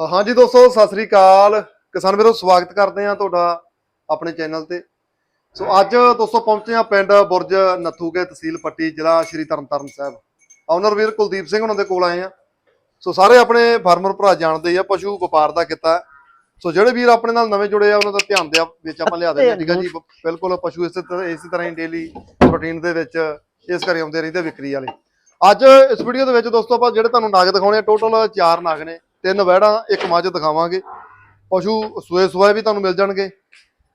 ਹਾਂਜੀ ਦੋਸਤੋ, ਸਤਿ ਸ੍ਰੀ ਅਕਾਲ। ਕਿਸਾਨ ਵੀਰੋ, ਸਵਾਗਤ ਕਰਦੇ ਆ ਤੁਹਾਡਾ ਆਪਣੇ ਚੈਨਲ ਤੇ। ਸੋ ਅੱਜ ਦੋਸਤੋ, ਪਹੁੰਚੇ ਆ ਪਿੰਡ ਬੁਰਜ ਨੱਥੂਕੇ ਤਹਿਸੀਲ ਪੱਟੀ, ਜ਼ਿਲ੍ਹਾ ਸ਼੍ਰੀ ਤਰਨਤਾਰਨ ਸਾਹਿਬ। ਓਨਰ ਵੀਰ ਕੁਲਦੀਪ ਸਿੰਘ ਉਹਨਾਂ ਦੇ ਕੋਲ ਆਏ ਆ ਸੋ ਸਾਰੇ ਆਪਣੇ ਫਾਰਮਰ ਭਰਾ ਜਾਣਦੇ ਆ, ਪਸ਼ੂ ਵਪਾਰ ਦਾ ਕੀਤਾ। ਸੋ ਜਿਹੜੇ ਵੀਰ ਆਪਣੇ ਨਾਲ ਨਵੇਂ ਜੁੜੇ ਆ, ਉਹਨਾਂ ਦਾ ਧਿਆਨ ਦੇ ਵਿੱਚ ਆਪਾਂ ਲਿਆ ਦਿੰਦੇ ਆ ਠੀਕ ਆ ਜੀ, ਬਿਲਕੁਲ ਪਸ਼ੂ ਇਸੇ ਤਰ੍ਹਾਂ ਇਸੇ ਤਰ੍ਹਾਂ ਹੀ ਡੇਲੀ ਰੂਟੀਨ ਦੇ ਵਿੱਚ ਇਸ ਘਰੇ ਆਉਂਦੇ ਰਹਿੰਦੇ ਵਿਕਰੀ ਵਾਲੇ। ਅੱਜ ਇਸ ਵੀਡੀਓ ਦੇ ਵਿੱਚ ਦੋਸਤੋ, ਆਪਾਂ ਜਿਹੜੇ ਤੁਹਾਨੂੰ ਨਾਗ ਦਿਖਾਉਣੇ ਆ ਟੋਟਲ 4 ਨਾਗ ਨੇ। ਤਿੰਨ ਵਹਿੜਾਂ, ਇੱਕ ਮੱਝ ਦਿਖਾਵਾਂਗੇ। ਪਸ਼ੂ ਸੂਏ ਸੂਏ ਵੀ ਤੁਹਾਨੂੰ ਮਿਲ ਜਾਣਗੇ।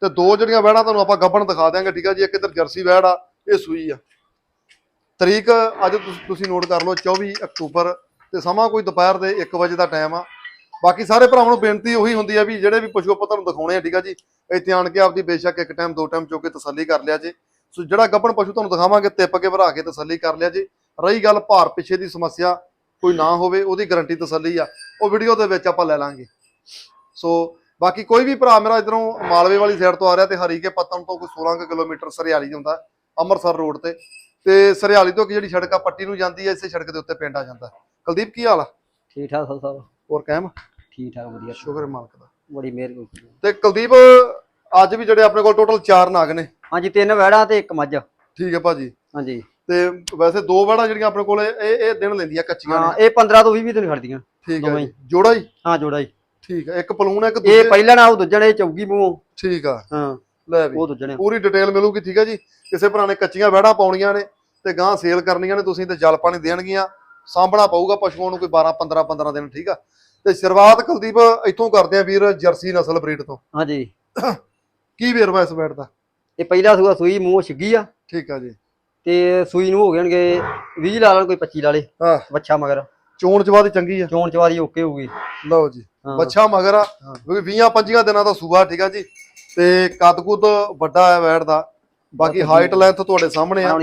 ਤੇ ਦੋ ਜਿਹੜੀਆਂ ਵਹਿੜਾਂ ਤੁਹਾਨੂੰ ਆਪਾਂ ਗੱਭਣ ਦਿਖਾ ਦਿਆਂਗੇ, ਠੀਕ ਆ ਜੀ? ਇੱਕ ਇੱਧਰ ਜਰਸੀ ਵਹਿੜ ਆ, ਇਹ ਸੂਈ ਆ। ਤਰੀਕ ਅੱਜ ਤੁਸੀਂ ਨੋਟ ਕਰ ਲਓ 24 ਅਕਤੂਬਰ ਤੇ ਸਮਾਂ ਕੋਈ ਦੁਪਹਿਰ ਦੇ 1 ਵਜੇ ਦਾ ਟਾਈਮ ਆ। ਬਾਕੀ ਸਾਰੇ ਭਰਾਵਾਂ ਨੂੰ ਬੇਨਤੀ ਉਹੀ ਹੁੰਦੀ ਆ ਵੀ ਜਿਹੜੇ ਵੀ ਪਸ਼ੂ ਆਪਾਂ ਤੁਹਾਨੂੰ ਦਿਖਾਉਣੇ ਆ, ਠੀਕ ਆ ਜੀ? ਇੱਥੇ ਆਣ ਕੇ ਆਪਦੀ ਬੇਸ਼ੱਕ ਇੱਕ ਟਾਈਮ ਦੋ ਟਾਈਮ ਚੋ ਕੇ ਤਸੱਲੀ ਕਰ ਲਿਆ ਜੇ। ਸੋ ਜਿਹੜਾ ਗੱਭਣ ਪਸ਼ੂ ਤੁਹਾਨੂੰ ਦਿਖਾਵਾਂਗੇ, ਤਿੱਪ ਕੇ ਭਰਾ ਕੇ ਤਸੱਲੀ ਕਰ ਲਿਆ ਜੀ। ਰਹੀ ਗੱਲ ਭਾਰ ਪਿੱਛੇ ਦੀ ਸਮੱਸਿਆ ਕੋਈ ਨਾ ਹੋਵੇ ਉਹਦੀ ਗਾਰੰਟੀ ਤਸੱਲੀ ਆ। ਉਹ ਵੀਡੀਓ ਦੇ ਵਿੱਚ ਆਪਾਂ ਲੈ ਲਾਂਗੇ। ਸੋ ਬਾਕੀ ਕੋਈ ਵੀ ਭਰਾ ਮੇਰਾ ਇਧਰੋਂ ਮਾਲਵੇ ਵਾਲੀ ਸਾਈਡ ਤੋਂ ਆ ਰਿਹਾ ਤੇ ਹਰੀਕੇ ਪੱਤਨ ਤੋਂ ਕੋਈ 16 ਕੁ ਕਿਲੋਮੀਟਰ ਸਰਿਆਲੀ ਹੁੰਦਾ ਅੰਮ੍ਰਿਤਸਰ ਰੋਡ ਤੇ। ਤੇ ਸਰਿਆਲੀ ਤੋਂ ਇੱਕ ਜਿਹੜੀ ਸੜਕ ਆ ਪੱਟੀ ਨੂੰ ਜਾਂਦੀ ਹੈ ਇਸੇ ਸੜਕ ਦੇ ਉੱਤੇ ਪਿੰਡ ਆ ਜਾਂਦਾ। ਕੁਲਦੀਪ ਕੀ ਹਾਲ ਆ? ਠੀਕ ਠਾਕ ਸਭ। ਸਭ ਹੋਰ ਕਾਇਮ? ਠੀਕ ਠਾਕ ਵਧੀਆ। ਸ਼ੁਕਰ ਮਾਲਕ ਦਾ। ਬੜੀ ਮਿਹਰ ਤੇ ਕੁਲਦੀਪ ਅੱਜ ਵੀ ਜਿਹੜੇ ਆਪਣੇ ਕੋਲ ਟੋਟਲ 4 ਨਾਗ ਨੇ। ਹਾਂਜੀ ਤਿੰਨ ਵੈੜਾਂ ਤੇ ਇੱਕ ਮੱਝ। ਠੀਕ ਹੈ ਭਾਜੀ। ਹਾਂਜੀ। ਤੇ ਵੈਸੇ ਦੋ ਵੜਾ ਜਿਹੜੀਆਂ ਆਪਣੇ ਕੋਲ ਇਹ ਇਹ ਦਿਨ ਲੈਂਦੀਆਂ ਕੱਚੀਆਂ ਹਾਂ ਇਹ 15 ਤੋਂ 20 ਵੀ ਦਿਨ ਖੜਦੀਆਂ ਠੀਕ ਹੈ ਜੀ। ਜੋੜਾ ਹੀ ਹਾਂ ਜੋੜਾ ਹੀ। ਠੀਕ ਹੈ ਇੱਕ ਪਲੂਨ ਹੈ ਇੱਕ ਇਹ ਦੂਜੇ ਪਹਿਲਾਂ ਨਾ ਉਹ ਦੂਜਣ ਇਹ ਚੌਗੀ ਮੂੰਹ। ਠੀਕ ਆ। ਹਾਂ ਲੈ ਵੀ ਉਹ ਦੂਜਣੇ ਪੂਰੀ ਡਿਟੇਲ ਮਿਲੂਗੀ ਠੀਕ ਹੈ ਜੀ। ਕਿਸੇ ਭਰਾ ਨੇ ਕੱਚੀਆਂ ਵਹਿੜਾਂ ਪਾਉਣੀਆਂ ਨੇ ਤੇ ਗਾਂ ਸੇਲ ਕਰਨੀਆਂ ਨੇ ਤੁਸੀਂ ਤੇ ਜਲ ਪਾਣੀ ਦੇਣਗੀਆਂ। ਸਾਂਭਣਾ ਪਊਗਾ ਪਸ਼ੂਆਂ ਨੂੰ ਕੋਈ 12 15 15 ਦਿਨ ਠੀਕ ਆ। ਤੇ ਸ਼ੁਰੂਆਤ ਕੁਲਦੀਪ ਇੱਥੋਂ ਕਰਦੇ ਆ ਵੀਰ ਜਰਸੀ ਨਸਲ ਬਰੀਡ ਤੋਂ। ਹਾਂਜੀ। ਕੀ ਵੇਰਵਾ ਇਸ ਬੈਡ ਦਾ? ਇਹ ਪਹਿਲਾ ਸੂਆ ਸੂਈ ਮੂੰਹ ਛਿੱਗੀ ਆ। ਠੀਕ ਆ ਜੀ। ਤੇ ਸੂਈ ਨੂੰ ਹੋ ਗਣਗੇ 20 ਲਾ ਲੈਣ ਕੋਈ 25 ਲਾ ਲੇ। ਹਾਂ। ਬੱਚਾ ਮਗਰ। ਚੋਣ ਚਵਾ ਦੀ ਚੰਗੀ ਆ। ਚੋਣ ਚਵਾਰੀ ਓਕੇ ਹੋਊਗੀ। ਲਓ ਜੀ। ਬੱਚਾ ਮਗਰ ਆ। ਕਿਉਂਕਿ 20 25 ਦਿਨਾਂ ਦਾ ਸੂਆ ਠੀਕ ਆ ਜੀ। ਤੇ ਕੱਦ ਕੁੱਦ ਵੱਡਾ ਹੈ ਬੈਡ ਦਾ। ਬਾਕੀ ਹਾਈਟ ਲੈਂਥ ਤੁਹਾਡੇ ਸਾਹਮਣੇ ਆ।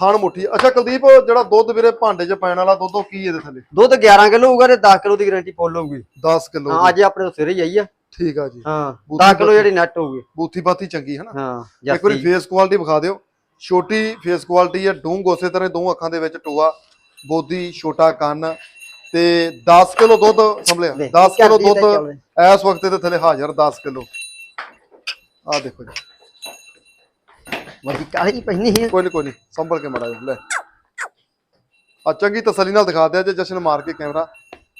ਥਣ ਮੁੱਠੀ। ਅੱਛਾ ਕੁਲਦੀਪ ਜਿਹੜਾ ਦੁੱਧ ਵੀਰੇ ਭਾਂਡੇ 'ਚ ਪੈਣ ਵਾਲਾ ਦੁੱਧ ਉਹ ਕੀ ਇਹਦੇ ਥੱਲੇ? ਦੁੱਧ 11 ਕਿਲੋ ਹੋਊਗਾ ਤੇ 10 ਕਿਲੋ ਦੀ ਗਾਰੰਟੀ ਫੁੱਲ ਹੋਊਗੀ। 10 ਕਿਲੋ ਹਾਂ ਅੱਜ ਆਪਣੇ ਤੋਂ ਸਵੇਰੇ ਹੀ ਆਈ ਆ। ਠੀਕ ਆ ਜੀ। ਹਾਂ ਬੂਥੀ 10 ਕਿਲੋ ਜਿਹੜੀ ਨੈਟ ਹੋਊਗੀ। ਬੂਥੀ ਬਾਤੀ ਚੰਗੀ ਹੈ ਨਾ ਹਾਂ ਇੱਕ ਵਾਰੀ ਫੇਸ ਕੁਆਲਿਟੀ ਵਿਖਾ ਦਿਓ। ਛੋਟੀ ਫੇਸ ਕੁਆਲਿਟੀ ਹੈ ਡੂੰਗ ਉਸੇ ਤਰ੍ਹਾਂ ਦੋ ਅੱਖਾਂ ਦੇ ਵਿੱਚ ਟੋਆ ਬੋਦੀ ਛੋਟਾ ਕੰਨ ਤੇ 10 ਕਿਲੋ ਦੁੱਧ ਸੰਭਲਿਆ 10 ਕਿਲੋ ਦੁੱਧ ਇਸ ਵਕਤ ਦੇ ਥੱਲੇ ਹਾਜ਼ਰ 10 ਕਿਲੋ। ਆ ਦੇਖੋ ਜੀ। ਮਰਦੀ ਕਾਹੀ ਪਹਿਨੀ ਹੈ ਕੋਈ ਨਹੀਂ ਕੋਈ ਨਹੀਂ ਸੰਭਲ ਕੇ ਮੜਾ ਲੈ। ਆ ਚੰਗੀ ਤਸੱਲੀ ਨਾਲ ਦਿਖਾ ਦਿਆ ਜੇ ਜਸ਼ਨ ਮਾਰ ਕੇ ਕੈਮਰਾ।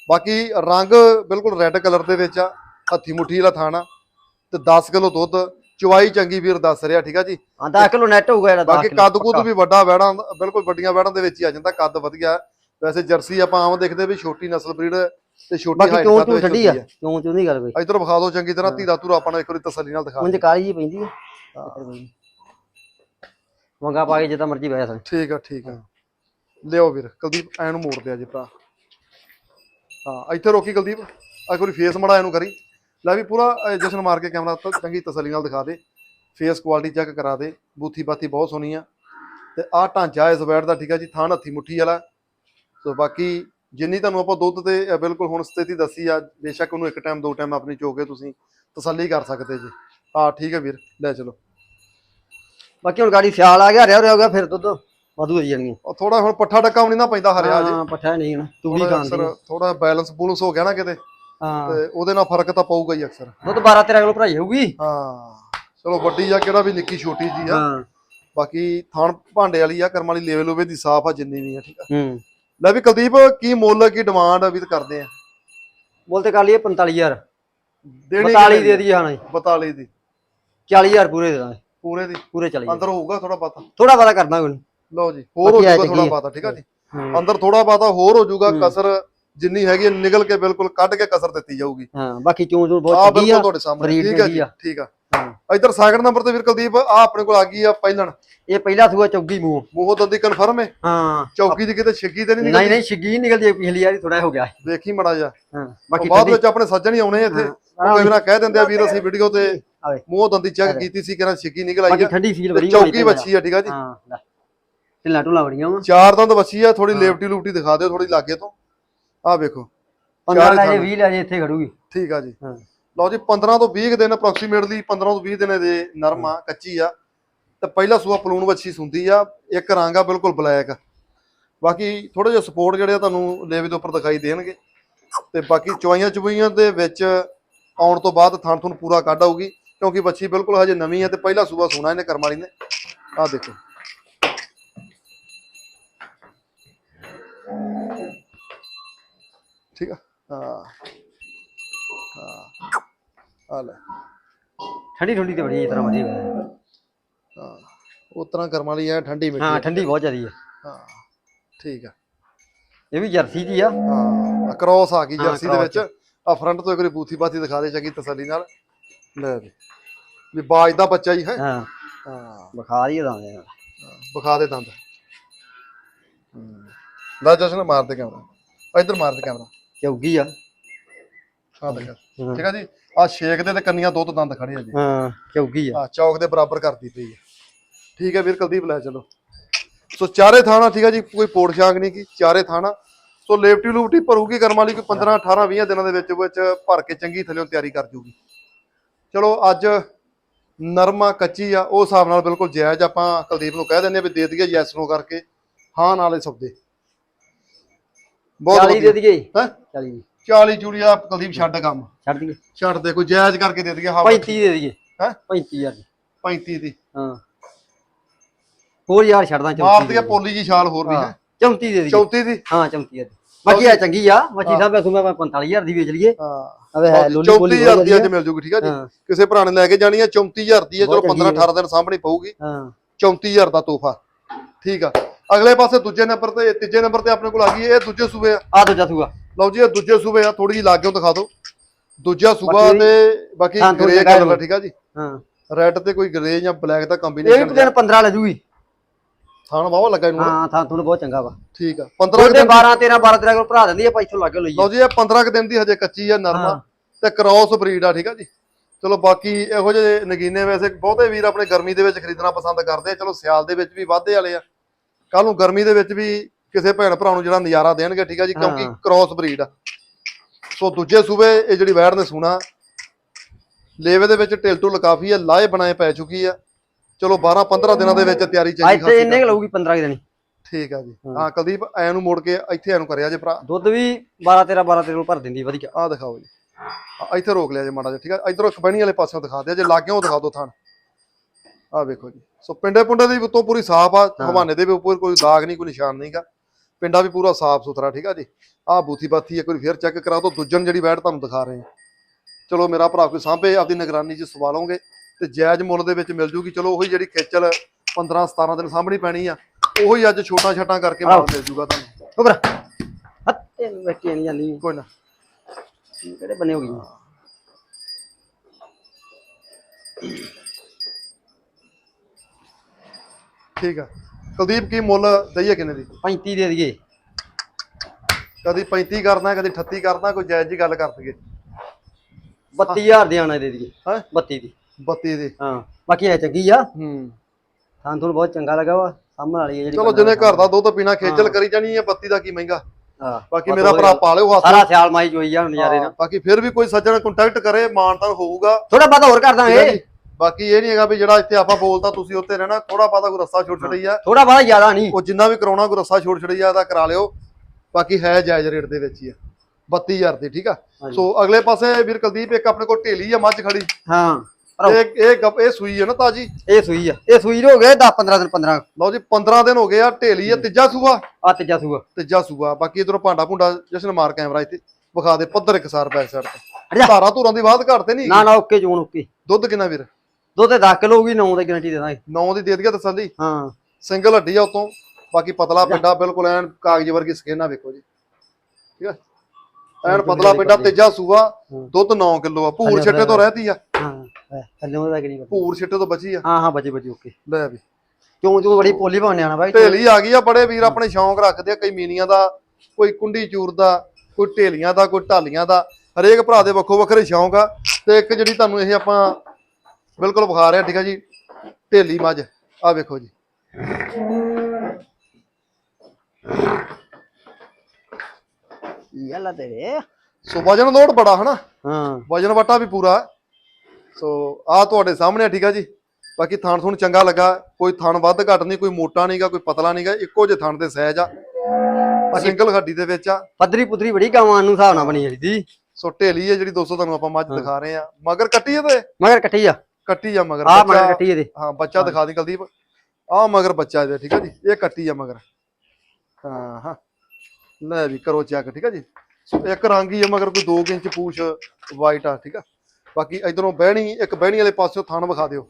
ਬਾਕੀ ਰੰਗ ਬਿਲਕੁਲ ਰੈੱਡ ਕਲਰ ਦੇ ਵਿੱਚ ਆ ਹੱਥੀ ਮੁੱਠੀ ਵਾਲਾ ਥਾਣਾ ਤੇ 10 ਕਿਲੋ ਦੁੱਧ ਚੁਵਾਈ ਚੰਗੀ ਵੀਰ ਦੱਸ ਰਿਹਾ ਠੀਕ ਆ ਜੀ? ਹਾਂ 10 ਕਿਲੋ ਨੈਟ ਹੋਊਗਾ 10 ਬਾਕੀ ਕੱਦ ਕੁੱਦ ਵੀ ਵੱਡਾ ਵੈੜਾਂ ਬਿਲਕੁਲ ਵੱਡੀਆਂ ਵੈੜਾਂ ਦੇ ਵਿੱਚ ਹੀ ਆ ਜਾਂਦਾ ਕੱਦ ਵਧੀਆ। ਵੈਸੇ ਜਰਸੀ ਆਪਾਂ ਆਮ ਦੇਖਦੇ ਵੀ ਛੋਟੀ ਨਸਲ ਬਰੀਡ ਤੇ ਛੋਟੀ ਬਾਕੀ ਹਾਈਟ ਕਿਉਂ ਦਾ ਤੂੰ ਛੱਡੀ ਆ ਕਿਉਂ ਤੂੰ ਨਹੀਂ ਗੱਲ ਕੋਈ। ਇਧਰ ਵਿਖਾ ਦਿਓ ਚੰਗੀ ਤਰ੍ਹਾਂ ਧੀਰਾ ਧੂਰਾ ਆਪਾਂ ਨੂੰ ਇੱਕ ਵਾਰੀ ਤਸੱਲੀ ਨਾਲ ਦਿਖਾ ਉਂਝ। ਕਾਲੀ ਜੀ ਪੈਂਦੀ ਆ। ਵੰਗਾ ਪਾ ਕੇ ਜਿੱਦਾਂ ਮਰਜ਼ੀ ਬਹਿ ਸਕਦਾ ਠੀਕ ਆ ਠੀਕ ਆ। ਲਿਓ ਵੀਰ ਕੁਲਦੀਪ ਐ ਨੂੰ ਮੋੜ ਦਿਆ ਜੀ ਭਰਾ। ਹਾਂ ਇੱਥੇ ਰੋਕੀ ਕੁਲਦੀਪ ਆ ਵਾਰੀ ਫੇਸ ਮੜਾ ਇਹਨੂੰ ਕਰੀ। ਲੈ ਵੀ ਪੂਰਾ ਜਸ਼ਨ ਮਾਰ ਕੇ ਕੈਮਰਾ ਚੰਗੀ ਤਸੱਲੀ ਨਾਲ ਦਿਖਾ ਦੇ। ਫੇਸ ਕੁਆਲਿਟੀ ਚੈੱਕ ਕਰਾ ਦੇ। ਬੂਥੀ ਬਾਤੀ ਬਹੁਤ ਸੋਹਣੀ ਆ। ਤੇ ਆਹ ਢਾਂਚਾ ਇਸ ਬੈਡ ਦਾ ਠੀਕ ਆ ਜੀ ਥਾਣ ਹੱਥੀ ਮੁੱਠੀ ਵਾਲਾ। ਸੋ ਬਾਕੀ ਜਿੰਨੀ ਤੁਹਾਨੂੰ ਆਪਾਂ ਦੁੱਧ ਤੇ ਬਿਲਕੁਲ ਹੁਣ ਸਥਿਤੀ ਦੱਸੀ ਆ ਬੇਸ਼ੱਕ ਉਹਨੂੰ ਇੱਕ ਟਾਈਮ ਦੋ ਟਾਈਮ ਆਪਣੀ ਚੋ ਕੇ ਤੁਸੀਂ ਤਸੱਲੀ ਕਰ ਸਕਦੇ ਜੀ। ਹਾਂ ਠੀਕ ਹੈ ਵੀਰ ਲੈ ਚਲੋ। ਬਾਕੀ ਹੁਣ ਗਾੜੀ ਸਿਆਲ ਆ ਗਿਆ ਰਿਆ ਰਿਆ ਹੋ ਗਿਆ ਫਿਰ ਦੁੱਧ ਵਾਧੂ ਹੋ ਜਾਣਗੇ ਉਹ ਥੋੜਾ ਹੁਣ ਪੱਠਾ ਵੀ ਨਹੀਂ ਨਾ ਪੈਂਦਾ ਹਰਿਆ ਜੀ। ਹਾਂ ਪੱਠਾ ਨਹੀਂ ਹੁਣ ਤੂੰ ਵੀ ਥੋੜਾ ਖਾਂਦੀ ਥੋੜਾ ਬੈਲੈਂਸ ਬੂਲੈਂਸ ਹੋ ਗਿਆ ਨਾ ਕਿਤੇ। ਹਾਂ। ਤੇ ਉਹਦੇ ਨਾਲ ਫ਼ਰਕ ਤਾਂ ਪਊਗਾ ਹੀ ਅਕਸਰ। ਦੁੱਧ 12 13 ਕਿਲੋ ਭਰਾਈ ਹੋਊਗੀ। ਹਾਂ। ਚਲੋ ਵੱਡੀ ਆ ਕਿਹੜਾ ਵੀ ਨਿੱਕੀ ਛੋਟੀ ਜੀ ਆ। ਹਾਂ। ਬਾਕੀ ਥਣ ਭਾਂਡੇ ਵਾਲੀ ਆ ਕਰਮ ਵਾਲੀ ਲੈਵਲ ਹੋਵੇ ਦੀ ਸਾਫ਼ ਆ ਜਿੰਨੀ ਵੀ ਆ ਠੀਕ ਆ। ਹੂੰ। ਲੈ ਵੀ ਕੁਲਦੀਪ ਕੀ ਮੁੱਲ ਕੀ ਡਿਮਾਂਡ ਵੀ ਕਰਦੇ ਆ? ਬੋਲ ਤੇ ਕਰ ਲਈਏ 45000 ਦੇਣੀ 42 ਦੇ? ਦਈਏ ਹਾਂ 42 ਦੀ। 40000 ਪੂਰੇ ਦੇ ਦਾਂਗੇ। ਪੂਰੇ ਦੀ? ਪੂਰੇ ਚਲੀ ਅੰਦਰ ਹੋਊਗਾ ਥੋੜਾ ਬਾਤਾ? ਥੋੜਾ ਬਹੁਤਾ ਕਰਨਾ ਕੋਈ ਲਓ ਜੀ ਹੋਰ ਹੋ ਜਾਊਗਾ ਥੋੜਾ। ਬਾਤਾ ਠੀਕ ਆ ਜੀ? ਅੰਦਰ ਥੋੜਾ ਬਾਤਾ ਹੋਰ ਹੋ ਜਾਊਗਾ। ਕਸਰ ਜਿੰਨੀ ਹੈਗੀ ਨਿਕਲ ਕੇ ਬਿਲਕੁਲ ਕੱਢ ਕੇ ਕਸਰ ਦਿੱਤੀ ਜਾਊਗੀ। ਹਾਂ ਬਾਕੀ ਚੋਂ ਚੋਂ ਬਹੁਤ ਚੰਗੀ ਬਿਲਕੁਲ ਤੁਹਾਡੇ ਸਾਹਮਣੇ। ਠੀਕ ਹੈ ਚੰਗੀ ਜੀ। ਠੀਕ ਆ। ਇੱਧਰ ਸਾਗਰ ਨੰਬਰ ਤੇ ਵੀਰ ਕੁਲਦੀਪ ਆ ਆਪਣੇ ਕੋਲ ਆ ਗਈ ਆ ਪਹਿਲਣ। ਇਹ ਪਹਿਲਾ ਸੂਆ ਚੌਗੀ ਮੂੰਹ। ਮੂੰਹ ਦੰਦੀ ਕਨਫਰਮ ਹੈ ਹਾਂ। ਚੌਕੀ ਦੀ ਕਿਤੇ ਛਿੱਗੀ ਤੇ ਨਹੀਂ ਨਹੀਂ ਨਿਕਲਦੀ? ਨਹੀਂ ਛਿੱਗੀ ਨਿਕਲਦੀ ਪਿਛਲੀ ਵਾਰੀ ਥੋੜਾ ਹੋ ਗਿਆ। ਦੇਖੀ ਮੜਾ ਜਾ ਹਾਂ ਬਾਕੀ ਬਾਅਦ ਵਿੱਚ ਆਪਣੇ ਸੱਜਣ ਹੀ ਆਉਣੇ ਇੱਥੇ। ਉਹ ਕਈ ਵਾਰ ਕਹਿ ਦਿੰਦੇ ਆ ਵੀਰ ਅਸੀਂ ਵੀਡੀਓ ਤੇ। ਮੂੰਹ ਦੰਦੀ ਚੈੱਕ ਕੀਤੀ ਸੀ ਕਿਹਨਾਂ ਛਿੱਗੀ ਨਿਕਲ ਆਈ ਆ। ਠੰਡੀ ਫੀਲ ਤੇ ਬੜੀ ਚੌਕੀ ਵੱਛੀ ਆ ਠੀਕ ਆ ਜੀ। ਹਾਂ ਲੈ। ਢਿੱਲਾ ਢੁੱਲਾ ਬੜੀਆਂ ਚਾਰ ਦੰਦ ਵੱਛੀ ਆ ਥੋੜੀ ਲੇਵਟੀ ਲੂਪਟੀ ਦਿਖਾ ਦਿਓ ਥੋੜੀ ਲਾਗੇ ਤੋਂ। ਆ ਵੇਖੋ। 15 ਲੈ। ਜੇ 20 ਲੈ ਜੇ ਇੱਥੇ ਖੜੂਗੀ। ਠੀਕ ਆ ਜੀ। ਹਾਂ। ਲਓ ਜੀ 15 ਤੋਂ 20 ਕੁ ਦਿਨ ਅਪਰੋਕਸੀਮੇਟਲੀ 15 ਤੋਂ 20 ਦਿਨ ਦੇ ਨਰਮ ਆ ਕੱਚੀ ਆ। ਤੇ ਪਹਿਲਾ ਸੂਆ ਪਲੂਣ ਵੱਛੀ ਸੁੰਦੀ ਆ ਇੱਕ ਰੰਗ ਆ ਬਿਲਕੁਲ ਬਲੈਕ। ਬਾਕੀ ਥੋੜੇ ਜਿਹਾ ਸਪੋਰਟ ਜਿਹੜੇ ਆ ਤੁਹਾਨੂੰ ਲੇਵੇ ਦੇ ਉੱਪਰ ਦਿਖਾਈ ਦੇਣਗੇ। ਤੇ ਬਾਕੀ ਚੁਆਈਆਂ ਚੁਬਈਆਂ ਦੇ ਵਿੱਚ ਆਉਣ ਤੋਂ ਬਾਅਦ ਥਣ ਥਣ ਪੂਰਾ ਕੱਢ ਆਊਗੀ ਕਿਉਂਕਿ ਬੱਚੀ ਬਿਲਕੁਲ ਹਜੇ ਨਵੀਂ ਹੈ ਤੇ ਪਹਿਲਾ ਸੂਬਾ ਸੋਨਾ ਇਹਨੇ ਕਰਮ ਵਾਲੀ ਨੇ। ਆਹ ਦੇਖੋ। ਠੀਕ ਆ? ਹਾਂ। ਹਾਂ। ਆ ਲੈ। ਠੰਡੀ ਠੰਡੀ ਤੇ ਬੜੀ ਇਸ ਤਰ੍ਹਾਂ ਵਧੀਆ ਹੈ। ਹਾਂ। ਉਸ ਤਰ੍ਹਾਂ ਕਰਮ ਵਾਲੀ ਐ ਠੰਡੀ ਮਿੱਠੀ ਹਾਂ ਆ। ਠੰਡੀ ਬਹੁਤ ਜ਼ਿਆਦੀ ਹੈ। ਹਾਂ। ਠੀਕ ਆ। ਇਹ ਵੀ ਜਰਸੀ ਦੀ ਆ। ਹਾਂ। ਕ੍ਰੋਸ ਆ ਗਈ ਹਾਂ, ਜਰਸੀ ਦੇ cross ਵਿੱਚ। ਆ। ਫਰੰਟ ਤੋਂ ਇੱਕ ਵਾਰੀ ਬੂਥੀ ਬਾਥੀ ਦਿਖਾ ਦੇ ਚੰਗੀ ਤਸੱਲੀ ਨਾਲ। ਲੈ ਦੇ ਵੀ ਬਾਜ ਦਾ ਬੱਚਾ ਹੀ ਹੈ। ਹਾਂ। ਹਾਂ। ਬੁਖਾਰ ਹੀ ਦਾਂਦੇ ਨਾਲ ਵਿਖਾ ਦੇ ਦੰਦ। ਹੂੰ। ਲੈ ਜਸ਼ਨ ਮਾਰ ਦੇ ਕੈਮਰਾ। ਇੱਧਰ ਮਾਰ ਦੇ ਕੈਮਰਾ। ਚੌਗੀ ਆ? ਆ ਦੇਖ। ਠੀਕ ਆ ਜੀ? ਆ ਛੇਕ ਦੇ ਤੇ ਕੰਨੀਆਂ ਦੋ ਤੋਂ ਦੰਦ ਖੜੇ ਆ ਜੀ। ਹਾਂ ਚੌਗੀ ਆ? ਆ ਚੌਕ ਦੇ ਬਰਾਬਰ ਕਰਦੀ ਪਈ ਹੈ ਠੀਕ ਹੈ ਵੀਰ ਕੁਲਦੀਪ ਲੈ ਚਲੋ। ਸੋ ਚਾਰੇ ਥਾਣਾ ਠੀਕ ਹੈ ਜੀ? ਕੋਈ ਪੋੜ ਛਾਂਗ ਨਹੀਂ ਕੀ ਚਾਰੇ ਥਾਣਾ। ਸੋ ਲੇਫਟੀ ਲੂਫਟੀ ਭਰੂਗੀ ਕਰਮ ਵਾਲੀ ਕੋਈ 15 18 20 ਦਿਨਾਂ ਦੇ ਵਿੱਚ ਵਿੱਚ ਭਰ ਕੇ ਚੰਗੀ ਥੱਲਿਓਂ ਤਿਆਰੀ ਕਰ ਜੂਗੀ। ਚਲੋ ਅੱਜ ਨਰਮਾ ਕੱਚੀ ਆ ਉਹ ਹਿਸਾਬ ਨਾਲ ਬਿਲਕੁਲ ਜਾਇਜ਼ ਆਪਾਂ ਕੁਲਦੀਪ ਨੂੰ ਕਹਿ ਦਿੰਦੇ ਆ ਵੀ ਦੇ ਦਈਏ ਯੈਸ ਨੋ ਕਰਕੇ। ਹਾਂ ਨਾਲੇ ਸੌਦੇ। ਬਹੁਤ 40 ਦੇ ਦਈਏ। ਹੈ? 40 ਦੀ। 40 ਚੂੜੀਆ ਕੁਲਦੀਪ ਛੱਡ ਕੰਮ। ਛੱਡ ਦਈਏ। ਛੱਡ ਦੇ ਕੋਈ ਜਾਇਜ਼ ਕਰਕੇ ਦੇ ਦਈਏ ਹਾਂ 35 ਦੇ ਦਈਏ। ਹੈਂ? 35000 ਦੀ। 35 ਦੀ। ਹਾਂ। ਹੋਰ ਯਾਰ ਛੱਡਦਾ 34 ਮਾਰ ਦਈਏ। ਪੋਲੀ ਜੀ ਛਾਲ ਹੋਰ ਵੀ ਹੈ 34 ਦੇ ਦਈਏ। 34 ਦੀ? ਹਾਂ 34 ਦੀ। ਬਾਕੀ ਆ ਚੰਗੀ ਆ। ਮੱਛੀ ਸਾਹਿਬ ਵੈਸੂ ਮੈਂ 45000 ਦੀ ਵੇਚ ਲਈਏ। ਹਾਂ। ਅਵੇ ਹੈ ਲੋਲੀ ਪੋਲੀ 34000 ਦੀ ਅੱਜ ਮਿਲ ਜੂਗੀ ਠੀਕ ਆ ਜੀ? ਕਿਸੇ ਨੇ ਲੈ ਕੇ ਜਾਣੀ ਆ 34000 ਦੀ ਹੈ ਚਲੋ ਬਹੁਤ 15 ਚੰਗੀ 18 ਦਿਨ ਸਾਹਮਣੇ ਪਊਗੀ। ਹਾਂ। 34000 ਦਾ ਤੋਹਫਾ। ਠੀਕ ਆ। ਅਗਲੇ ਪਾਸੇ ਦੂਜੇ ਨੰਬਰ ਤੇ ਤੀਜੇ ਨੰਬਰ ਤੇ ਆਪਣੇ ਕੋਲ ਆ ਗਈ ਇਹ ਦੂਜੇ ਸੂਬੇ ਆ। ਆ ਦੋ ਜਾਸੂਗਾ ਲਓ ਜੀ ਇਹ ਦੂਜੇ ਸੂਬੇ ਆ ਥੋੜੀ ਜਿਹੀ ਲਾਗਿਓ ਦਿਖਾ ਦਿਓ। ਦੂਜਾ ਸੂਬਾ ਤੇ ਬਾਕੀ ਗ੍ਰੇ ਕਲਰ ਠੀਕ ਆ ਜੀ? ਹਾਂ। ਰੈੱਡ ਤੇ ਕੋਈ ਗ੍ਰੇ ਜਾਂ ਬਲੈਕ ਦਾ ਇਹ ਵੀ ਕੰਬੀਨੇਸ਼ਨ ਦਿਨ 15 ਲੈ ਜੂਗੀ। ਥਾਣ ਵਾਵਾ ਲੱਗਾ ਇਹਨੂੰ। ਹਾਂ ਥਾਂ ਤੁਹਾਨੂੰ ਬਹੁਤ ਚੰਗਾ ਵਾ। ਠੀਕ ਆ 15 ਕੁ ਉਹਦੇ ਦਿਨ 12 13 12 13 ਕੋਲ ਭਰਾ ਦਿੰਦੀ ਆਪਾਂ ਇੱਥੋਂ ਲੱਗੇ ਲਈਏ। ਲਓ ਜੀ ਇਹ 15 ਕੁ ਦਿਨ ਦੀ ਹਜੇ ਕੱਚੀ ਆ ਨਰਮਾ। ਤੇ ਕ੍ਰਾਸ ਬਰੀਡ ਆ ਠੀਕ ਆ ਜੀ? ਚਲੋ ਬਾਕੀ ਇਹੋ ਜਿਹੇ ਨਗੀਨੇ ਵੈਸੇ ਬਹੁਤੇ ਵੀਰ ਆਪਣੇ ਗਰਮੀ ਦੇ ਵਿੱਚ ਖਰੀਦਣਾ ਪਸੰਦ ਕਰਦੇ ਆ। ਚਲੋ ਸਿਆਲ ਦੇ ਵਿੱਚ ਵੀ ਵਾਧੇ ਵਾਲੇ ਆ। ਕੱਲ ਨੂੰ ਗਰਮੀ ਦੇ ਵਿੱਚ ਵੀ ਕਿਸੇ ਭੈਣ ਭਰਾ ਨੂੰ ਜਿਹੜਾ ਨਜ਼ਾਰਾ ਦੇਣਗੇ ਠੀਕ ਆ ਜੀ ਕਿਉਂਕਿ ਹਾਂ। ਕ੍ਰਾਸ ਬਰੀਡ ਆ। ਸੋ ਦੂਜੇ ਸੂਬੇ ਇਹ ਜਿਹੜੀ ਵੈੜ ਨੇ ਸੁਣਾ ਲੇਵੇ ਦੇ ਵਿੱਚ ਢਿਲ ਢੁਲ ਕਾਫੀ ਆ ਲਾਏ ਬਣਾਏ ਪੈ ਚੁੱਕੀ ਆ। ਚਲੋ 12 15 ਦਿਨਾਂ ਦੇ ਵਿੱਚ ਤਿਆਰੀ ਚੰਗੀ ਅੱਜ ਤੇ ਇੰਨੇ ਕੁ ਕਰ- ਲਊਗੀ 15 ਕੁ ਦਿਨ ਠੀਕ ਆ ਜੀ। ਹਾਂ। ਕੁਲਦੀਪ ਐ ਨੂੰ ਮੋੜ ਕੇ ਇੱਥੇ ਐ ਨੂੰ ਕਰਿਆ ਜੇ ਭਰਾ। ਦੁੱਧ ਵੀ 12 13 12 13 ਕੋਲ ਭਰ ਦਿੰਦੀ ਵਧੀਆ। ਆਹ ਦਿਖਾਓ ਜੀ। ਆਹ ਇੱਥੇ ਰੋਕ ਲਿਆ ਜੇ ਮਾੜਾ ਜਿਹਾ ਠੀਕ ਆ। ਇਧਰੋਂ ਖਬਣੀ ਵਾਲੇ ਪਾਸਿਓਂ ਦਿਖਾ ਦਿਆ ਜੇ ਲਾਗਿਓਂ ਉਹ ਦਿਖਾ ਦਿਓ ਥਾਣ। ਆਹ ਵੇਖੋ ਜੀ। ਸੋ ਪਿੰਡੇ ਪੁੰਡੇ ਦੇ ਉੱਤੋਂ ਪੂਰੀ ਸਾਫ਼ ਆ। ਹਵਾਨੇ ਦੇ ਵੀ ਉੱਪਰ ਕੋਈ ਦਾਗ ਨਹੀਂ ਕੋਈ ਨਿਸ਼ਾਨ ਨਹੀਂਗਾ ਪਿੰਡਾ ਵੀ ਪੂਰਾ ਸਾਫ਼ ਸੁਥਰਾ ਠੀਕ ਆ ਜੀ। ਆਹ ਬੂਥੀ ਬਾਥੀ ਇੱਕ ਵਾਰੀ ਫੇਰ ਚੈੱਕ ਕਰਾ ਦਿਓ ਦੂਜਨ ਜਿਹੜੀ ਬੈਠ ਤੁਹਾਨੂੰ ਦਿਖਾ ਰਹੇ ਚਲੋ ਮੇਰਾ ਭਰਾ ਕੋਈ ਸਾਂਭੇ ਆਪਦੀ ਨਿਗਰਾਨੀ 'ਚ ਸਵਾ ਲਓਗੇ ਤੇ ਜਾਇਜ਼ ਮੁੱਲ ਦੇ ਵਿੱਚ ਮਿਲ ਜੂਗੀ। ਚਲੋ ਉਹੀ ਜਿਹੜੀ ਖੇਚਲ 15 17 ਦਿਨ ਸਾਂਭਣੀ ਪੈਣੀ ਆ ਉਹੀ ਅੱਜ ਛੋਟਾ ਛਟਾਂ ਕਰਕੇ ਮਾਲ। ਮਿਲ ਜੂਗਾ ਤੁਹਾਨੂੰ। ਉਬਰ ਨੂੰ ਵੇਖੀ ਨਹੀਂ ਜਾਂਦੀ ਕੋਈ ਨਾ। ਕਿਹੜੇ ਬਣੇ ਹੋ ਗਈ ਠੀਕ ਆ। ਕੁਲਦੀਪ ਕੀ ਮੁੱਲ ਦਈਏ ਕਿੰਨੇ ਦੀ? 35 ਦੇ ਦਈਏ। ਕਦੀ 35 ਕਰਦਾ ਕਦੀ 38 ਕਰਦਾ ਕੋਈ ਜਾਇਜ਼ ਜੀ ਗੱਲ ਕਰ ਦਈਏ। 32000 ਦੇ ਆਣਾ ਦੇ ਦਈਏ। ਹੈਂ? 32 ਦੀ। 32 ਦੀ। ਹਾਂ ਬਾਕੀ ਇਹ ਚੰਗੀ ਆ। ਹੂੰ। ਥਾਂ ਤੁਹਾਨੂੰ ਬਹੁਤ ਚੰਗਾ ਲੱਗਾ ਵਾ ਸਾਹਮਣ ਵਾਲੀ ਜਿਹੜੀ ਚਲੋ ਜਿਹਨੇ ਘਰ ਦਾ ਦੁੱਧ ਪੀਣਾ ਖੇਚਲ ਕਰੀ ਜਾਣੀ ਹੈ 32 ਦਾ ਕੀ ਮਹਿੰਗਾ? ਹਾਂ ਬਾਕੀ ਮੇਰਾ ਭਰਾ ਪਾ ਲਿਓ ਹੱਥ। ਸਾਰਾ ਸਿਆਲ ਮਾਈ ਜੋਈ ਆ ਨਜ਼ਾਰੇ ਨਾਲ। ਬਾਕੀ ਫਿਰ ਵੀ ਕੋਈ ਸੱਜਣ ਕੰਟੈਕਟ ਕਰੇ ਮਾਨਤਾਨ ਹੋਊਗਾ। ਥੋੜਾ ਬਾਤ ਹੋਰ ਕਰ ਦਾਂਗੇ। ਬਾਕੀ ਇਹ ਨਹੀਂ ਹੈਗਾ ਵੀ ਜਿਹੜਾ ਇੱਥੇ ਆਪਾਂ ਬੋਲਤਾ ਤੁਸੀਂ ਉੱਤੇ ਰਹਿਣਾ ਥੋੜਾ ਬਾਤਾ ਕੋਈ ਰਸਤਾ ਛੋੜ ਛੜਈ ਆ। ਥੋੜਾ ਬਾਤ ਜ਼ਿਆਦਾ ਨਹੀਂ। ਉਹ ਜਿੰਨਾ ਵੀ ਕਰਾਉਣਾ ਕੋਈ ਰਸਤਾ ਛੋੜ ਛੜਈ ਆ ਤਾਂ ਕਰਾ ਲਿਓ। ਬਾਕੀ ਹੈ ਜਾਇਜ਼ ਰੇਟ ਦੇ ਵਿੱਚ ਹੀ ਆ। 32000 ਦੀ ਠੀਕ ਆ। ਸੋ ਅਗਲੇ ਪਾਸੇ ਵੀਰ ਕੁਲਦੀਪ ਇੱਕ ਆਪਣੇ ਕੋਲ ਢੇਲੀ ਆ ਮੱਝ ਖੜੀ। ਹਾਂ ਇਹ ਇਹ ਇਹ ਸੂਈ ਹੈ ਨਾ ਤਾਜੀ? ਇਹ ਸੂਈ ਆ। ਇਹ ਸੂਈ ਹੋ ਗਏ 10 15 ਦਿਨ 15 ਲਓ ਜੀ 15 ਦਿਨ ਹੋ ਗਏ ਆ ਢੇਲੀ ਆ ਤੀਜਾ ਸੂਆ? ਆ ਤੀਜਾ ਸੂਆ। ਤੀਜਾ ਸੂਆ। ਬਾਕੀ ਇਧਰੋਂ ਭਾਂਡਾ ਭੁੰਡਾ ਜਸ਼ਨ ਮਾਰ ਕੈਮਰਾ ਇੱਥੇ। ਵਿਖਾ ਦੇ ਪੱਧਰ ਇਕਸਾਰ ਬੈਕ ਸਾਈਡ ਤੇ। ਧਾਰਾਂ ਧੂਰਾਂ ਦੀ ਬਾਤ ਘੱਟ ਤੇ ਨਹੀਂ ਨਾ ਨਾ ਓਕੇ ਜੂਨ ਓਕੇ। ਦੁੱਧ ਕਿੰਨਾ ਵੀਰ? ਦੁੱਧ ਤੇ 10 ਕਿਲੋ ਹੋਊਗੀ 9 ਦੀ ਗਾਰੰਟੀ ਦੇ ਦਾਂਗੇ। 9 ਦੀ ਦੇ ਦਈਏ ਤਸੱਲੀ ਹਾਂ। ਸਿੰਗਲ ਹੱਡੀ ਆ ਉਤੋਂ ਬਾਕੀ ਪਤਲਾ ਪਿੰਡਾ ਬਿਲਕੁਲ ਐਨ ਕਾਗਜ਼ ਵਰਗੀ ਸਕੇਨਾ ਵੇਖੋ ਜੀ। ਠੀਕ ਆ? ਐਨ ਪਤਲਾ ਪਿੰਡਾ ਤੀਜਾ ਸੂਆ। ਦੁੱਧ 9 ਕਿਲੋ ਆ ਭੂਰ ਛਿੱਟੇ ਤੋਂ ਰਹਿਤੀ ਆ। ਹਾਂ ਥੱਲੇ ਉਹਦਾ ਕਿਹੜੀ ਭੂਰ ਛਿੱਟੇ ਤੋਂ ਬਚੀ ਆ। ਹਾਂ ਹਾਂ ਬਚੀ ਬਚੀ ਓਕੇ। ਲੈ ਵੀ। ਕਿਉਂ ਤੂੰ ਬੜੀ ਪੋਲੀ ਪਾਉਣੇ ਆਣਾ ਬਾਈ ਢੇਲੀ ਆ ਗਈ ਆ ਬੜੇ ਵੀਰ ਆਪਣੇ ਸ਼ੌਂਕ ਰੱਖਦੇ ਆ ਕਈ ਮੀਨੀਆਂ ਦਾ ਕੋਈ ਕੁੰਡੀ ਚੂਰ ਦਾ ਕੋਈ ਢੇਲੀਆਂ ਦਾ ਕੋਈ ਢਾਲੀਆਂ ਦਾ। ਹਰੇਕ ਭਰਾ ਦੇ ਵੱਖੋ ਵੱਖਰੇ ਸ਼ੌਂਕ ਆ ਤੇ ਇੱਕ ਜਿਹੜੀ ਤੁਹਾਨੂੰ ਇਹ ਆਪਾਂ ਬਿਲਕੁਲ ਵਿਖਾ ਰਿਹਾ ਠੀਕ ਆ ਜੀ। ਢੇਲੀ ਮੱਝ ਆ ਵੇਖੋ ਜੀ। ਯਾਲਾ ਤੇਰੇ? ਸੋ ਵਜਨ ਲੋਡ ਬੜਾ ਹਨਾ? ਹਾਂ। ਵਜਨ ਵਟਾ ਵੀ ਪੂਰਾ। ਹੈ। ਸੋ ਆ ਤੁਹਾਡੇ ਸਾਹਮਣੇ ਆ ਠੀਕ ਆ ਜੀ। ਬਾਕੀ ਥਣ ਥੁਣ ਚੰਗਾ ਲੱਗਾ। ਕੋਈ ਥਣ ਵੱਧ ਘੱਟ ਨਹੀਂ ਕੋਈ ਮੋਟਾ ਨਹੀਂਗਾ ਕੋਈ ਪਤਲਾ ਨਹੀਂਗਾ ਇੱਕੋ ਜਿਹੇ ਥਣ ਦੇ ਸਹਿਜ ਆ। ਸਿੰਗਲ ਹੱਡੀ ਦੇ ਵਿੱਚ ਆ। ਪੱਧਰੀ ਪੁੱਧਰੀ ਬੜੀ ਗਾਵਾਂ ਨੂੰ ਹਿਸਾਬ ਨਾਲ ਬਣੀ ਜਿਹੜੀ ਦੀ ਸੋ ਢੇਲੀ ਹੈ ਜਿਹੜੀ ਦੋਸਤੋ ਤੁਹਾਨੂੰ ਆਪਾਂ ਮੱਝ ਹਾਂ। ਦਿਖਾ ਰਹੇ ਆ। ਮਗਰ ਕੱਟੀ ਹੈ ਤੇ? ਮਗਰ ਕੱਟੀ ਆ। ਕੱਟੀ ਆ ਮਗਰ ਆ ਮਗਰ ਕੱਟੀ ਇਹਦੇ। ਹਾਂ ਬੱਚਾ ਦਿਖਾ ਦੀ ਕੁਲਦੀਪ। ਆ ਮਗਰ ਬੱਚਾ ਇਹਦੇ ਠੀਕ ਆ ਜੀ? ਇਹ ਕੱਟੀ ਆ ਮਗਰ। ਹਾਂ ਹਾਂ। ਲੈ ਵੀ ਕਰੋ ਚੈੱਕ ਠੀਕ ਆ ਜੀ? ਇੱਕ ਰੰਗ ਹੀ ਆ ਮਗਰ ਕੋਈ 2 ਇੰਚ ਪੂਛ ਵਾਈਟ ਆ ਠੀਕ ਆ? ਬਾਕੀ ਇਧਰੋਂ ਬਹਿਣੀ ਇੱਕ ਬਹਿਣੀ ਵਾਲੇ ਪਾਸਿਓਂ ਥਣ ਵਿਖਾ ਦਿਓ।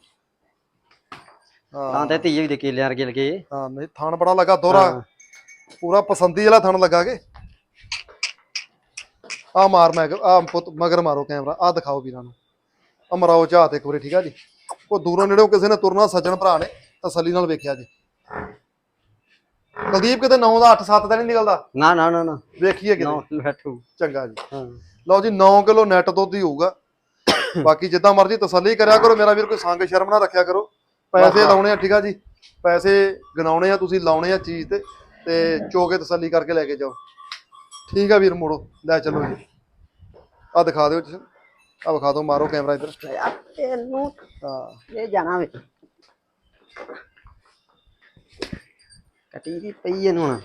ਹਾਂ। ਤੇ ਧੀਏ ਵੀ ਦੇ ਕੇਲਿਆਂ ਵਰਗੇ ਲਗੇ ਹਾਂ ਨਹੀਂ ਥਣ ਬੜਾ ਲੱਗਾ ਦੋਹਰਾ ਪੂਰਾ ਪਸੰਦੀ ਵਾਲਾ ਥਣ ਲੱਗਾ ਕੇ। ਆ ਮਾਰ ਮੈਂ ਆ ਪੁੱਤ ਮਗਰ ਮਾਰੋ ਕੈਮਰਾ ਆ ਦਿਖਾਓ ਵੀਰਾਂ ਨੂੰ। ਆ ਮਰਾਓ ਝਾਤ ਇੱਕ ਵਾਰੀ ਠੀਕ ਆ ਜੀ? ਉਹ ਦੂਰੋਂ ਨੇੜੋਂ ਕਿਸੇ ਨੇ ਤੁਰਨਾ ਸੱਜਣ ਭਰਾ ਨੇ ਤਸੱਲੀ ਨਾਲ ਵੇਖਿਆ ਜੀ। ਕੁਲਦੀਪ ਕਿਤੇ 9 ਦਾ 8 7 ਦਾ ਨਹੀਂ ਨਿਕਲਦਾ? ਨਾ ਨਾ ਨਾ ਨਾ। ਵੇਖੀਏ ਨਾ ਬੈਠੂ ਚੰਗਾ ਜੀ। ਹਾਂ। ਲਓ ਜੀ 9 ਕਿਲੋ ਨੈਟ ਦੁੱਧ ਹੀ ਹੋਊਗਾ। ਬਾਕੀ ਜਿੱਦਾਂ ਮਰਜ਼ੀ ਤਸੱਲੀ ਕਰਿਆ ਕਰੋ ਮੇਰਾ ਵੀਰ ਕੋਈ ਸੰਗ ਸ਼ਰਮ ਨਾ ਰੱਖਿਆ ਕਰੋ। ਪੈਸੇ। ਲਾਉਣੇ ਆ ਠੀਕ ਆ ਜੀ? ਪੈਸੇ ਗਨਾਉਣੇ ਆ ਤੁਸੀਂ ਲਾਉਣੇ ਆ ਚੀਜ਼ ਤੇ ਤੇ ਚੋਕੇ ਤਸੱਲੀ ਕਰਕੇ ਲੈ ਕੇ ਜਾਓ। ਠੀਕ ਆ ਵੀਰ ਮੋੜੋ। ਲੈ ਚਲੋ ਜੀ। ਆ ਦਿਖਾ ਦਿਓ ਆ ਵਿਖਾ ਦਿਓ ਮਾਰੋ ਕੈਮਰਾ ਇੱਧਰ। ਤੈਨੂੰ ਹਾਂ। ਇਹ ਜਾਣਾ ਵੇ। ਕੱਟੀ ਦੀ ਪਈ ਇਹਨੂੰ ਹੁਣ।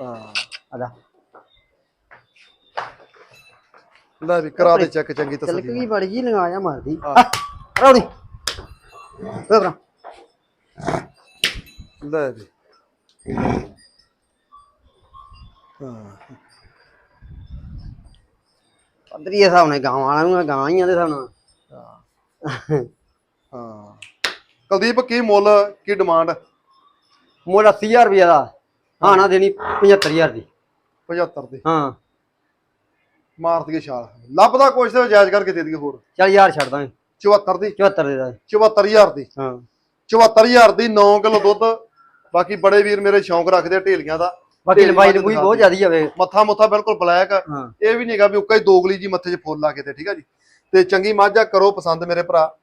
ਹਾਂ। ਆ ਜਾ ਲੈ ਵੀ ਕਰਾ ਦੇ ਚੈੱਕ ਚੰਗੀ ਚਲਕ ਤਸੱਲੀ ਗਈ ਬੜੀ ਜੀ ਲਗਾਇਆ ਮਾਰਦੀ। ਰੌਣੀ ਬਰਾ ਲੈ ਵੀ। ਹਾਂ। ਪੱਧਰੀ ਦੇ ਹਿਸਾਬ ਨਾਲ ਗਾਵਾਂ ਵਾਲਾ ਨੂੰ ਗਾਵਾਂ ਹੀ ਆ ਦੇ ਹਿਸਾਬ ਨਾਲ। ਹਾਂ। ਹਾਂ। ਕੁਲਦੀਪ ਕੀ ਮੁੱਲ ਕੀ ਡਿਮਾਂਡ ਮੁੱਲ 80000 ਰੁਪਏ ਦਾ। ਹਾਂ ਨਾ ਦੇਣੀ 75000 ਦੀ। 75 ਦੀ। ਹਾਂ। ਮਾਰ ਦਈਏ ਛਾਲ। ਲੱਭਦਾ ਕੁਛ ਤੇ ਜਾਇਜ਼ ਕਰਕੇ ਦੇ ਦਈਏ ਹੋਰ। ਚੱਲ ਯਾਰ ਛੱਡ ਦਾਂਗੇ। 74 ਦੀ। 74 ਦੇ ਦਾ 74000 ਦੀ। ਹਾਂ। 74000 ਦੀ 9 ਕਿਲੋ ਦੁੱਧ। ਬਾਕੀ ਬੜੇ ਵੀਰ ਮੇਰੇ ਸ਼ੌਂਕ ਰੱਖਦੇ ਢੇਲੀਆਂ ਦਾ। ਬਾਕੀ ਲੰਬਾਈ ਲੰਬੂਈ ਬਹੁਤ। ਜ਼ਿਆਦੀ ਆਵੇ ਮੱਥਾ ਮੁੱਥਾ ਬਿਲਕੁਲ ਬਲੈਕ ਆ। ਹਾਂ। ਇਹ ਵੀ ਨਹੀਂਗਾ ਵੀ ਉੱਕਾ ਹੀ ਦੋਗਲੀ ਜੀ ਮੱਥੇ 'ਚ ਫੁੱਲ ਲਾ ਕੇ ਤੇ ਠੀਕ ਆ ਜੀ। ਤੇ ਚੰਗੀ ਮੱਝ ਕਰੋ ਪਸੰਦ ਮੇਰੇ ਭਰਾ।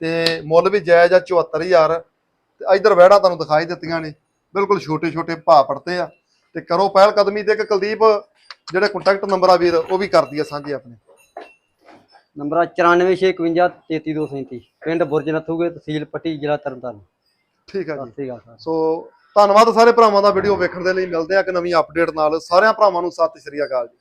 ਤੇ ਮੁੱਲ ਵੀ ਜਾਇਜ਼ ਆ 74000 ਤੇ ਇਧਰ ਵਹਿੜਾ ਤੁਹਾਨੂੰ ਦਿਖਾਈ ਦਿੱਤੀਆਂ ਨੇ। ਬਿਲਕੁਲ ਛੋਟੇ ਛੋਟੇ ਭਾਅ ਪੜਤੇ ਆ। ਤੇ ਕਰੋ ਪਹਿਲ ਕਦਮੀ ਤੇ ਇੱਕ ਕੁਲਦੀਪ ਜਿਹੜੇ ਕੰਟੈਕਟ ਨੰਬਰ ਆ ਵੀਰ ਉਹ ਵੀ ਕਰਦੀ ਆ ਸਾਂਝੇ ਆਪਣੇ। ਨੰਬਰ 9465533237 ਪਿੰਡ ਬੁਰਜ ਨਥੂਗੇ ਤਹਿਸੀਲ ਪੱਟੀ ਜ਼ਿਲ੍ਹਾ ਤਰਨਤਾਰਨ। ਠੀਕ ਆ ਜੀ। ਸਤਿ ਸ੍ਰੀ ਅਕਾਲ ਸਰ। ਸੋ ਧੰਨਵਾਦ ਸਾਰੇ ਭਰਾਵਾਂ ਦਾ ਵੀਡੀਓ ਵੇਖਣ ਦੇ ਲਈ। ਮਿਲਦੇ ਆ ਇੱਕ ਨਵੀਂ ਅਪਡੇਟ ਨਾਲ। ਸਾਰਿਆਂ ਭਰਾਵਾਂ ਨੂੰ ਸਤਿ ਸ਼੍ਰੀ ਅਕਾਲ ਜੀ।